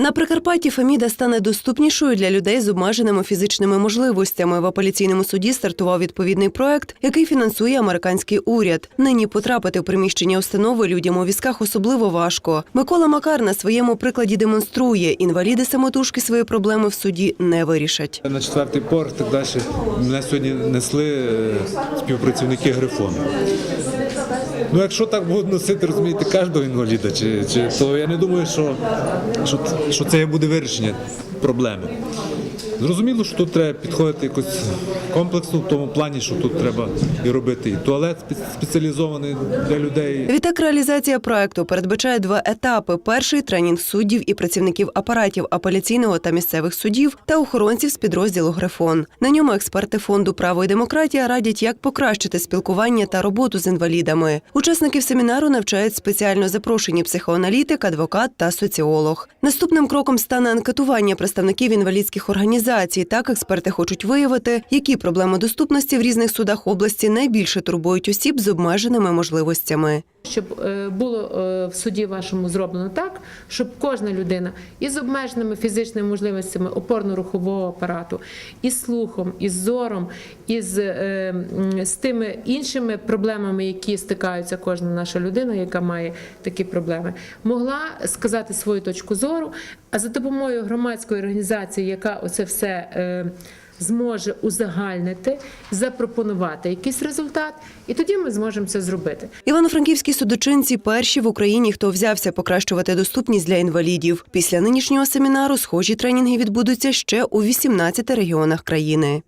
На Прикарпатті Феміда стане доступнішою для людей з обмеженими фізичними можливостями. В апеляційному суді стартував відповідний проект, який фінансує американський уряд. Нині потрапити в приміщення установи людям у візках особливо важко. Микола Макар на своєму прикладі демонструє, інваліди самотужки свої проблеми в суді не вирішать. На четвертий поверх так далі мене сьогодні несли е, співпрацівники Грифону. Ну, якщо так будуть носити, розумієте, кожного інваліда, чи, чи, то я не думаю, що, що, що це буде вирішення проблеми. Зрозуміло, що тут треба підходити якось комплексно в тому плані, що тут треба і робити і туалет спеціалізований для людей, Відтак, реалізація проекту передбачає два етапи: перший тренінг суддів і працівників апаратів апеляційного та місцевих судів та охоронців з підрозділу Грифон. На ньому експерти фонду Право і демократія радять, як покращити спілкування та роботу з інвалідами. Учасників семінару навчають спеціально запрошені психоаналітик, адвокат та соціолог. Наступним кроком стане анкетування представників інвалідських організацій. Так експерти хочуть виявити, які проблеми доступності в різних судах області найбільше турбують осіб з обмеженими можливостями. Щоб е, було е, в суді вашому зроблено так, щоб кожна людина із обмеженими фізичними можливостями опорно-рухового апарату, із слухом, із зором, із е, з тими іншими проблемами, які стикаються кожна наша людина, яка має такі проблеми, могла сказати свою точку зору. А за допомогою громадської організації, яка оце все. Зможе узагальнити, запропонувати якийсь результат, і тоді ми зможемо це зробити. Івано-франківські судочинці перші в Україні, хто взявся покращувати доступність для інвалідів. Після нинішнього семінару схожі тренінги відбудуться ще у 18 регіонах країни.